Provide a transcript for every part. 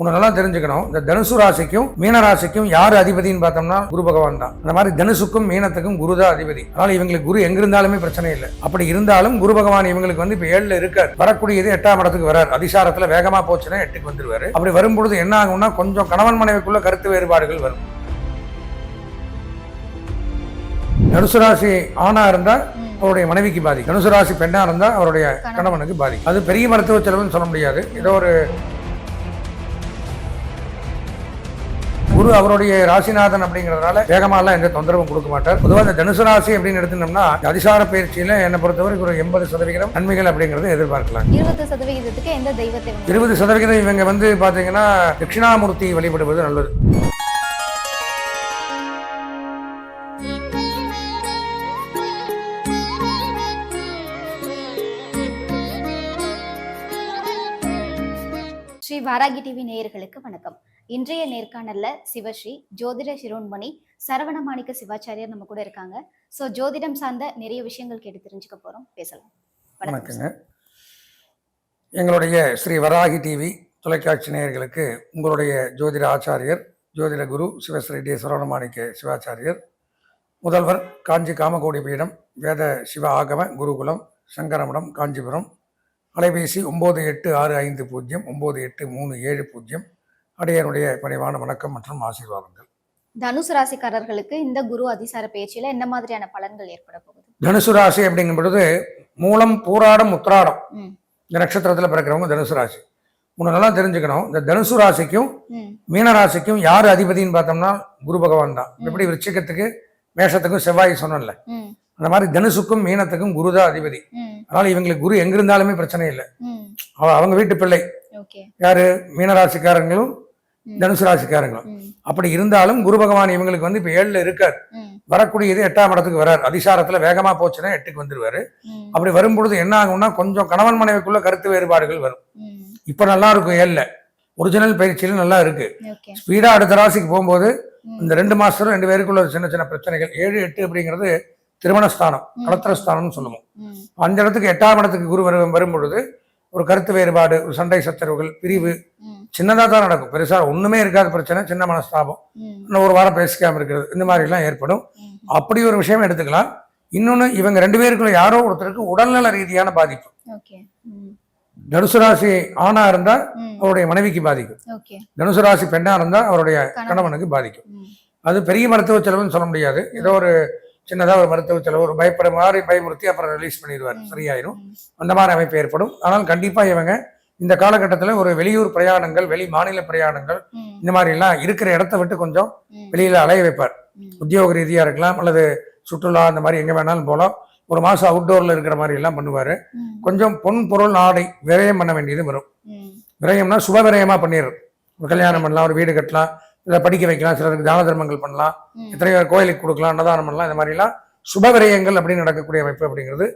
உன்னை நல்லா தெரிஞ்சுக்கணும். இந்த தனுசு ராசிக்கும் மீன ராசிக்கும் யார் அதிபதின்னு பார்த்தோம்னா குரு பகவான் தான். அந்த மாதிரி தனுசுக்கும் மீனத்துக்கும் குரு தான் அதிபதி. அதனால இவங்களுக்கு குரு எங்க இருந்தாலுமே பிரச்சனை இல்லை. அப்படி இருந்தாலும் குரு பகவான் இவங்களுக்கு வந்து இப்ப ஏழுல இருக்கார். வரக்கூடியது எட்டாம் இடத்துக்கு வரார். அதிசாரத்துல வேகமா போச்சுன்னா எட்டுக்கு வந்துருவாரு. அப்படி வரும்பொழுது என்ன ஆகும்னா கொஞ்சம் கணவன் மனைவிக்குள்ள கருத்து வேறுபாடுகள் வரும். தனுசு ராசி ஆணா இருந்தா அவருடைய மனைவிக்கு பாதி தனுசு ராசி பெண்ணா இருந்தா அவருடைய கணவனுக்கு பாதி அது பெரிய மருத்துவ செலவுன்னு சொல்ல முடியாது. ஏதோ ஒரு குரு அவருடைய ராசிநாதன் அப்படிங்கிறதுனால வேகமாலாம் எந்த தொந்தரவும் கொடுக்க மாட்டார். பொதுவாக இந்த தனுசு ராசி அப்படின்னு எடுத்துட்டோம்னா அதிசார பயிற்சியில என்னை பொறுத்தவரைக்கும் ஒரு எண்பது சதவிகிதம் நன்மைகள் அப்படிங்கறத எதிர்பார்க்கலாம். இருபது சதவிகிதத்துக்கு எந்த தெய்வத்தை வணங்குவீங்க? இருபது சதவிகிதம் இவங்க வந்து பாத்தீங்கன்னா தட்சிணாமூர்த்தி வழிபடுவது நல்லது. ஸ்ரீ வாராகி டிவி நேயர்களுக்கு வணக்கம். இன்றைய நேர்காணல்ல சிவஸ்ரீ ஜோதிட சிரோன்மணி சரவண மாணிக்க சிவாச்சாரியர் நம்ம கூட இருக்காங்க. சோ ஜோதிடம் சார்ந்த நிறைய விஷயங்கள் கேட்டு தெரிஞ்சுக்க போறோம். பேசலாம். வணக்கங்க. எங்களுடைய ஸ்ரீ வராகி டிவி தொலைக்காட்சி நேயர்களுக்கு உங்களுடைய ஜோதிட ஆச்சாரியர் ஜோதிட குரு சிவஸ்ரீ டி சரவணமாணிக்க சிவாச்சாரியர் முதல்வர் காஞ்சி காமகோடி பீடம் வேத சிவ ஆகம குருகுலம் சங்கரமடம் காஞ்சிபுரம் அலைபேசி ஒம்பது எட்டு ஆறு ஐந்து பூஜ்ஜியம் ஒம்பது எட்டு மூணு ஏழு பூஜ்ஜியம் அடையனுடைய பணிவான வணக்கம் மற்றும் ஆசீர்வாதங்கள். தனுசு ராசிக்காரர்களுக்கு இந்த குரு அதிசார பயிற்சியில என்ன மாதிரியான பலன்கள் ஏற்பட போகுது? தனுசு ராசி அப்படிங்கும் பொழுது மூலம் பூராடம் உத்திராடம். இந்த நட்சத்திரத்தில் பிறக்கிறவங்க தனுசு ராசி. நல்லா தெரிஞ்சுக்கணும். இந்த தனுசு ராசிக்கும் மீன ராசிக்கும் யார் அதிபதின்னு பார்த்தோம்னா குரு பகவான் தான். எப்படி விருச்சிகத்துக்கு மேஷத்துக்கும் செவ்வாய் சொன்னேன்ல. ம், அந்த மாதிரி தனுசுக்கும் மீனத்துக்கும் குரு தான் அதிபதி. அதனால இவங்களுக்கு குரு எங்க இருந்தாலுமே பிரச்சனை இல்லை. அவங்க வீட்டு பிள்ளை. யாரு? மீனராசிக்காரங்களும். தனுசு ராசிக்காரங்களும். அப்படி இருந்தாலும் குரு பகவான் இவங்களுக்கு வந்து இப்ப ஏழுல இருக்கார். வரக்கூடியது எட்டாம் இடத்துக்கு வரார். அதிசாரத்துல வேகமா போச்சுன்னா எட்டுக்கு வந்துருவாரு. ம், அப்படி வரும்பொழுது என்ன ஆகும்னா கொஞ்சம் கணவன் மனைவிக்குள்ள கருத்து வேறுபாடுகள் வரும். இப்ப நல்லா இருக்கும் ஏழுல. ஒரிஜினல் பயிற்சியில நல்லா இருக்கு. ஓகே. ஸ்பீடா அடுத்த ராசிக்கு போகும்போது இந்த ரெண்டு மாசத்துல ரெண்டு பேருக்குள்ள ஒரு சின்ன சின்ன பிரச்சனைகள். ஏழு எட்டு அப்படிங்கிறது திருமணஸ்தானம். கலத்திரஸ்தானம்னு சொல்லுவோம். அந்த இடத்துக்கு எட்டாம் இடத்துக்கு குரு வரும் வரும் பொழுது ஒரு கருத்து வேறுபாடு ஒரு சண்டை சச்சரவுகள் பிரிவு சின்னதாக தான் நடக்கும். பெருசா ஒண்ணுமே இருக்காத பிரச்சனை சின்ன மனஸ்தாபம். இன்னும் ஒரு வாரம் பேசிக்காம இருக்கிறது. இந்த மாதிரி எல்லாம் ஏற்படும். அப்படி ஒரு விஷயம் எடுத்துக்கலாம். இன்னொன்னு இவங்க ரெண்டு பேருக்குள்ள யாரோ ஒருத்தருக்கு உடல்நல ரீதியான பாதிப்பு. தனுசு ராசி ஆணா இருந்தா ம், அவருடைய மனைவிக்கு பாதிக்கும். தனுசு ராசி பெண்ணா இருந்தா அவருடைய கணவன். கணவனுக்கு பாதிக்கும். அது பெரிய மருத்துவ செலவுன்னு சொல்ல முடியாது. ஏதோ ஒரு சின்னதா ஒரு மருத்துவ செலவு ஒரு பயப்பட மாதிரி பயமுறுத்தி அப்புறம் ரிலீஸ் பண்ணிடுவார். சரியாயிரும். அந்த மாதிரி அமைப்பு ஏற்படும். ஆனால் கண்டிப்பா இவங்க இந்த காலகட்டத்தில் ஒரு வெளியூர் பிரயாணங்கள் வெளி மாநில பிரயாணங்கள் இந்த மாதிரி எல்லாம் இருக்கிற இடத்த விட்டு கொஞ்சம் வெளியில அலைய வைப்பார். உத்தியோக ரீதியா இருக்கலாம் அல்லது சுற்றுலா அந்த மாதிரி எங்க வேணாலும் போகலாம். ஒரு மாசம் அவுட்டோர்ல இருக்கிற மாதிரி எல்லாம் பண்ணுவாரு. கொஞ்சம் பொன் பொருள் ஆடை விரயம் பண்ண வேண்டியது வரும். விரயம்னா சுப விரயமா பண்ணிடுறது ஒரு கல்யாணம் பண்ணலாம் ஒரு வீடு கட்டலாம் இல்லை படிக்க வைக்கலாம் சிலருக்கு தான தர்மங்கள் பண்ணலாம். எத்தனையோ கோயிலுக்கு கொடுக்கலாம் அன்னதானம் பண்ணலாம் இந்த மாதிரிலாம் சுப விரயங்கள் அப்படின்னு நடக்கக்கூடிய அமைப்பு அப்படிங்கிறது.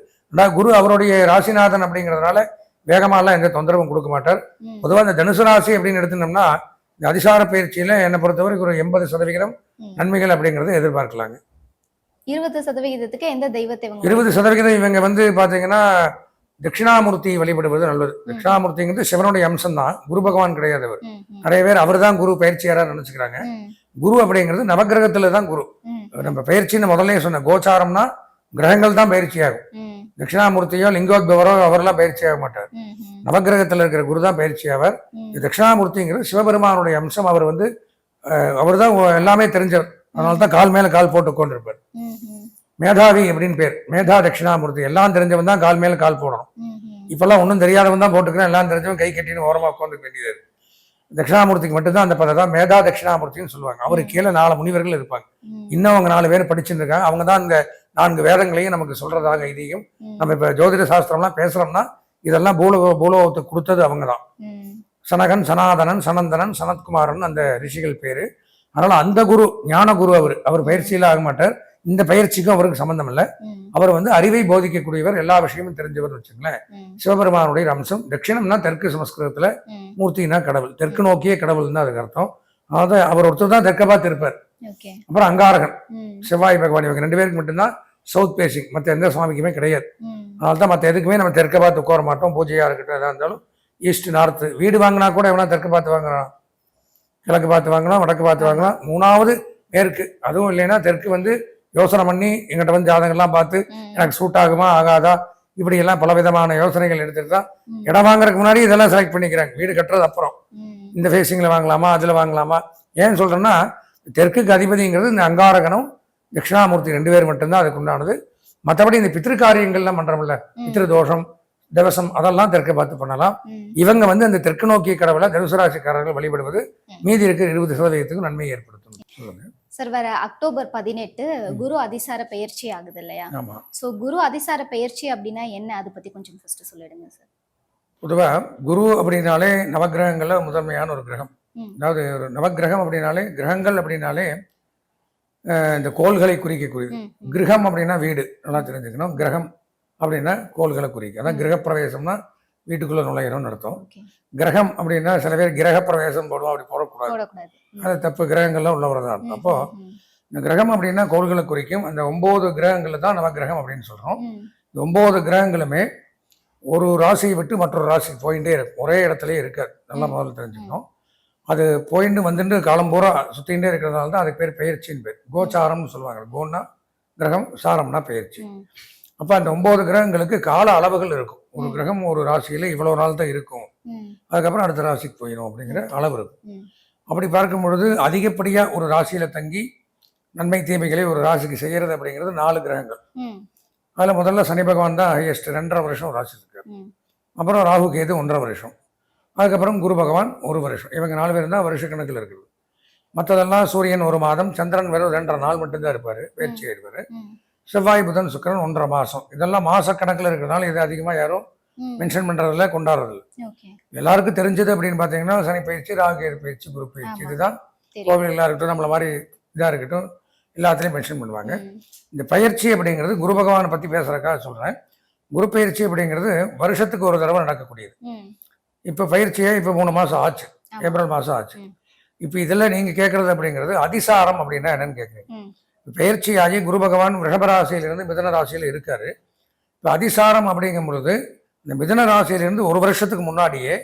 குரு அவருடைய ராசிநாதன் அப்படிங்கிறதுனால வேகமாலாம் எந்த தொந்தரவும் கொடுக்க மாட்டார். பொதுவாக இந்த தனுசு ராசி அப்படின்னு எடுத்துட்டோம்னா இந்த அதிசார பயிற்சியில என்னை பொறுத்தவரைக்கும் ஒரு எண்பது சதவிகிதம். நன்மைகள் அப்படிங்கிறத எதிர்பார்க்கலாங்க. இருபது சதவிகிதத்துக்கு எந்த தெய்வத்தை? இருபது சதவிகிதம் இவங்க வந்து பாத்தீங்கன்னா தட்சிணாமூர்த்தி வழிபடுவது நல்லது. தட்சிணாமூர்த்திங்கிறது சிவனுடைய அம்சம் தான். குரு பகவான் கிடையாது அவர். நிறைய பேர் அவர் தான் குரு பயிற்சியாரா நினைச்சுக்கிறாங்க. குரு அப்படிங்கிறது நவக்கிரகத்துல தான் குரு. நம்ம பயிற்சின்னு முதல்ல சொன்ன கோச்சாரம்னா கிரகங்கள் தான் பயிற்சி ஆகும் ம், தட்சிணாமூர்த்தியோ லிங்கோத்பவரோ அவரெல்லாம் பயிற்சி ஆக மாட்டார். நவக்கிரகத்தில் இருக்கிற குரு தான் பயிற்சி ஆவார். தட்சிணாமூர்த்திங்கிறது சிவபெருமானுடைய அம்சம். அவர் வந்து அவர் தான் எல்லாமே தெரிஞ்சவர். அதனால தான் கால் மேல கால் போட்டு ம், மேதாவி அப்படின்னு பேர். மேதா தட்சிணாமூர்த்தி. எல்லாம் தெரிஞ்சவன் தான் கால் மேல கால் போடணும். இப்பெல்லாம் ஒன்றும் தெரியாதவன் தான் போட்டுக்கிறேன். எல்லாம் தெரிஞ்சவன் கை கட்டின்னு ஓரமா உட்காந்துக்க வேண்டியது. தட்சிணாமூர்த்திக்கு மட்டும்தான் அந்த பதம் தான். மேதா தட்சிணாமூர்த்தின்னு சொல்லுவாங்க. அவருக்கு கீழே நாலு முனிவர்கள் இருப்பாங்க. இன்னும் அவங்க நாலு பேர் படிச்சுட்டு இருக்காங்க. அவங்க தான் இந்த நான்கு வேதங்களையும் நமக்கு சொல்றதாக ஐதீகம் ம், நம்ம இப்ப ஜோதிட சாஸ்திரம்லாம் பேசுறோம்னா இதெல்லாம் பூலோக பூலோகத்துக்கு கொடுத்தது அவங்க தான் சனகன் சனாதனன் சனந்தனன் சனத்குமாரன் அந்த ரிஷிகள் பேரு. அதனால அந்த குரு ஞான குரு அவர். அவர் பயிற்சியில ஆக மாட்டார். இந்த பயிற்சிக்கும் அவருக்கு சம்பந்தம் இல்லை. அவர் வந்து அறிவை போதிக்கக்கூடியவர் எல்லா விஷயமும் தெரிஞ்சவர் வச்சுங்களேன் சிவபெருமானுடைய அம்சம். தட்சிணம்னா தெற்கு சமஸ்கிருதத்துல. மூர்த்தினா கடவுள். தெற்கு நோக்கிய கடவுள் தான் அதுக்கு அர்த்தம். அதாவது அவர் ஒருத்தர் தான் தெற்க பார்த்து இருப்பார் அப்புறம் அங்காரகன் செவ்வாய் பகவான் இவங்க ரெண்டு பேருக்கு மட்டும்தான் சவுத் பேசிங் மற்ற எந்த சுவாமிக்குமே கிடையாது. அதனால தான் மற்ற எதுக்குமே நம்ம தெற்க பார்த்து உட்கார மாட்டோம். பூஜையா இருக்கட்டும் எதா இருந்தாலும் ஈஸ்ட் நார்த்து வீடு வாங்கினா கூட எவனா தெற்கு பார்த்து வாங்குறான் கிழக்கு பார்த்து வாங்கலாம் வடக்கு பார்த்து வாங்கலாம். மூணாவது மேற்கு. அதுவும் இல்லைன்னா தெற்கு வந்து யோசனை பண்ணி எங்கிட்ட வந்து ஜாதகம்லாம் பார்த்து எனக்கு சூட் ஆகுமா ஆகாதா? இப்படி எல்லாம் பல விதமான யோசனைகள் எடுத்துட்டு தான் இடம் வாங்குறதுக்கு முன்னாடி இதெல்லாம் செலக்ட் பண்ணிக்கிறாங்க. வீடு கட்டுறது அப்புறம். இந்த ஃபேஸிங்கில் வாங்கலாமா அதில் வாங்கலாமா? ஏன்னு சொல்கிறேன்னா தெற்குக்கு அதிபதிங்கிறது இந்த அங்காரகனும் தட்சிணாமூர்த்தி ரெண்டு பேர் மட்டும்தான் அதுக்கு உண்டானது. மற்றபடி இந்த பித்திரு காரியங்கள்லாம் பண்ணுறோம்ல ம், பித்திரு தோஷம் தவசம் அதெல்லாம் தெற்கை பார்த்து பண்ணலாம். இவங்க வந்து அந்த தெற்கு நோக்கிய கடவுளை தனுசு ராசிக்காரர்கள் வழிபடுவது. மீதி இருக்கிற இருபது சதவீதத்துக்கு நன்மை ஏற்படுத்தும். சொல்லுங்க. சார் வர அக்டோபர் பதினெட்டு குரு அதிசார பெயர்ச்சி ஆகுது இல்லையா? ஆமா. சோ குரு அதிசார பெயர்ச்சி அப்படின்னா என்ன? அதை பத்தி கொஞ்சம் ஃபர்ஸ்ட் சொல்லிடுங்க சார். பொதுவா குரு அப்படின்னாலே நவக்கிரகங்கள்ல முதன்மையான ஒரு கிரகம். அதாவது ஒரு நவக்கிரகம் அப்படின்னாலே கிரகங்கள் அப்படின்னாலே இந்த கோள்களை குறிக்கக்கூடியது. கிரகம் அப்படின்னா வீடு நல்லா தெரிஞ்சுக்கணும். கிரகம் அப்படின்னா கோள்களை குறிக்கும். அதான் கிரகப்பிரவேசம்னா வீட்டுக்குள்ள நுழையிறோம்னு அர்த்தம். கிரகம் அப்படின்னா சில பேர் கிரகப்பிரவேசம் போடுவோம் அப்படி போடக்கூடாது. அது தப்பு கிரகங்கள்லாம் உள்ள வரதான் ம், அர்த்தம் அப்போ இந்த கிரகம் அப்படின்னா கோள்களை குறிக்கும். அந்த ஒன்பது கிரகங்கள் தான் நவக்கிரகம் அப்படின்னு சொல்றோம். ம், இந்த ஒன்பது கிரகங்களுமே ஒரு ராசியை விட்டு மற்றொரு ராசி போயிட்டே இருக்கும். ஒரே இடத்துலயே இருக்காது. நல்லா. முதல்ல தெரிஞ்சுக்கணும். அது போயிட்டு வந்துட்டு காலம் பூரா சுத்திகிட்டே இருக்கிறதால தான் அதுக்கு பேர் பெயர்ச்சின்னு பேர். கோச்சாரம்னு சொல்லுவாங்க. கோன்னா கிரகம் சாரம்னா பெயர்ச்சி. ம், அப்போ அந்த ஒன்பது கிரகங்களுக்கு கால அளவுகள் இருக்கும். ஒரு. கிரகம் ஒரு ராசியில இவ்வளவு நாள் தான் இருக்கும். அதுக்கப்புறம் அடுத்த ராசிக்கு போயிடும் அப்படிங்கிற அளவு இருக்கும். அப்படி பார்க்கும் பொழுது அதிகப்படியா ஒரு ராசியில தங்கி நன்மை தீமைகளை ஒரு ராசிக்கு செய்யறது அப்படிங்கிறது நாலு கிரகங்கள். அதில் முதல்ல சனி பகவான் தான் ஹையஸ்ட் ரெண்டரை வருஷம் ராசி இருக்கார். அப்புறம் ராகு கேது ஒன்றரை வருஷம். அதுக்கப்புறம் குரு பகவான் ஒரு வருஷம். இவங்க நாலு பேர் தான் வருஷ கணக்கில் இருக்குது. மற்றதெல்லாம் சூரியன் ஒரு மாதம் சந்திரன் வெறும் ரெண்டரை நாள் மட்டும்தான் இருப்பார் பயிற்சி ம், செவ்வாய் புதன் சுக்கிரன் ஒன்றரை மாதம் இதெல்லாம் மாச கணக்கில் இருக்கிறதுனால இது அதிகமாக யாரும் மென்ஷன் பண்ணுறதில்ல கொண்டாடுறதில்ல. எல்லாருக்கும் தெரிஞ்சது அப்படின்னு பார்த்தீங்கன்னா சனி பயிற்சி ராகு பயிற்சி குரு பயிற்சி. இதுதான். கோவில்களாக இருக்கட்டும் நம்மள மாதிரி இதாக இருக்கட்டும் எல்லாத்துலேயும் மென்ஷன் பண்ணுவாங்க. இந்த பயிற்சி அப்படிங்கிறது குரு பகவானை பற்றி பேசுறதுக்காக சொல்கிறேன் குரு பயிற்சி அப்படிங்கிறது வருஷத்துக்கு ஒரு தடவை நடக்கக்கூடியது. இப்போ பயிற்சியே இப்போ மூணு மாதம் ஆச்சு. ஏப்ரல் மாதம் ஆச்சு. இப்போ இதில் நீங்கள் கேட்குறது அப்படிங்கிறது அதிசாரம் அப்படின்னா என்னன்னு கேட்குறீங்க பயிற்சி ஆகி குரு பகவான் ரிஷப ராசியிலிருந்து மிதன ராசியில் இருக்காரு. இப்போ அதிசாரம் அப்படிங்கும் பொழுது இந்த மிதன ராசியிலிருந்து ஒரு வருஷத்துக்கு முன்னாடியே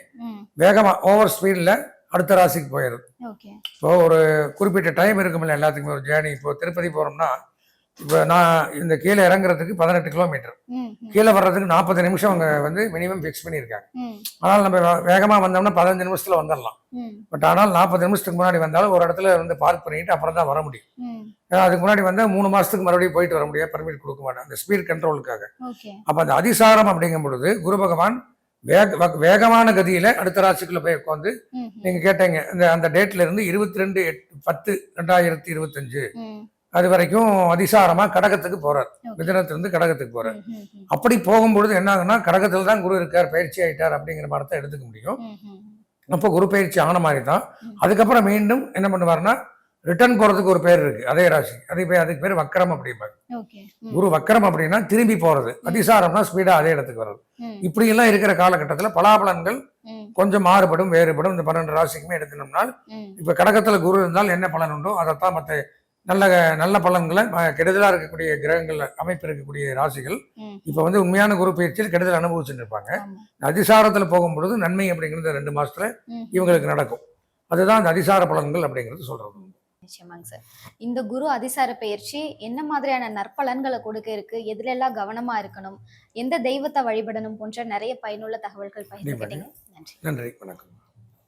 வேகமாக ஓவர் ஸ்பீடில் அடுத்த ராசிக்கு போயிடுது. இப்போ ஒரு குறிப்பிட்ட டைம் இருக்குமில்ல எல்லாத்துக்குமே ஒரு ஜேர்னி இப்போ திருப்பதி போகிறோம்னா இப்போ நான் இந்த கீழே இறங்குறதுக்கு பதினெட்டு கிலோமீட்டர். கீழே வர்றதுக்கு நாற்பது நிமிஷம் அவங்க வந்து மினிமம் ஃபிக்ஸ் பண்ணியிருக்காங்க. ஆனால் நம்ம வேகமாக வந்தோம்னா பதினஞ்சு நிமிஷத்தில் வந்துடலாம் பட் ஆனால் நாற்பது நிமிஷத்துக்கு முன்னாடி வந்தாலும் ஒரு இடத்துல வந்து பார்க் பண்ணிட்டு அப்புறம் தான் வர முடியும். ஏன்னா அதுக்கு முன்னாடி வந்தால் மூணு மாதத்துக்கு மறுபடியும் போயிட்டு வர முடியாது பர்மிட் கொடுக்க மாட்டேன் அந்த ஸ்பீட் கண்ட்ரோலுக்காக அப்போ அந்த அதிசாரம் அப்படிங்கும் பொழுது குரு பகவான் வேக வேகமான கதியில் அடுத்த ராசிக்குள்ள போய் உட்காந்து நீங்கள் கேட்டீங்க இந்த அந்த டேட்ல இருந்து இருபத்தி ரெண்டு எட்டு பத்து ரெண்டாயிரத்தி இருபத்தஞ்சு. அது வரைக்கும் அதிசாரமாக கடகத்துக்கு போகிறார். மிதனத்திலிருந்து கடகத்துக்கு போகிறார் அப்படி போகும்பொழுது என்ன ஆகுன்னா கடகத்தில் தான் குரு இருக்கார் பயிற்சி ஆயிட்டார் அப்படிங்கிற மாதிரி தான் எடுத்துக்க முடியும். அப்போ குரு பயிற்சி ஆன மாதிரி தான். அதுக்கப்புறம் மீண்டும் என்ன பண்ணுவார்னா ரிட்டர்ன் போகிறதுக்கு ஒரு பேர் இருக்கு அதே ராசி. அதே பேர் அதுக்கு பேர் வக்கரம் அப்படிம்பாங்க குரு வக்கரம் அப்படின்னா திரும்பி போகிறது அதிசாரம்னா ஸ்பீடாக அதே இடத்துக்கு வர்றது. ம், இப்படியெல்லாம் இருக்கிற காலகட்டத்தில் பலாபலன்கள் கொஞ்சம் மாறுபடும் வேறுபடும். இந்த பன்னெண்டு ராசிக்குமே எடுக்கணும்னா ம், இப்போ கடகத்தில் குரு இருந்தால் என்ன பலன் உண்டோ அதைத்தான் மற்ற நல்ல நல்ல பலன்களை ம- கெடுதலா இருக்கக்கூடிய கிரகங்கள் அமைப்பு இருக்கக்கூடிய ராசிகள் இப்போ வந்து உண்மையான குரு பயிற்சியில் கெடுதல் அனுபவிச்சுட்டு இருப்பாங்க. அதிசாரத்தில் போகும்பொழுது நன்மை அப்படிங்கிறது ரெண்டு மாசத்துல இவங்களுக்கு நடக்கும். அதுதான் அந்த அதிசார பலன்கள் அப்படிங்கிறது சொல்றது. நிச்சயமாங்க சார். இந்த குரு அதிசார பயிற்சி என்ன மாதிரியான நற்பலன்களை கொடுக்க இருக்கு? எதுல எல்லாம் கவனமா இருக்கணும்? எந்த தெய்வத்தை வழிபடணும்? போன்ற நிறைய பயனுள்ள தகவல்கள் பகிர்ந்துக்கிட்டீங்க. நன்றி. நன்றி. வணக்கம்.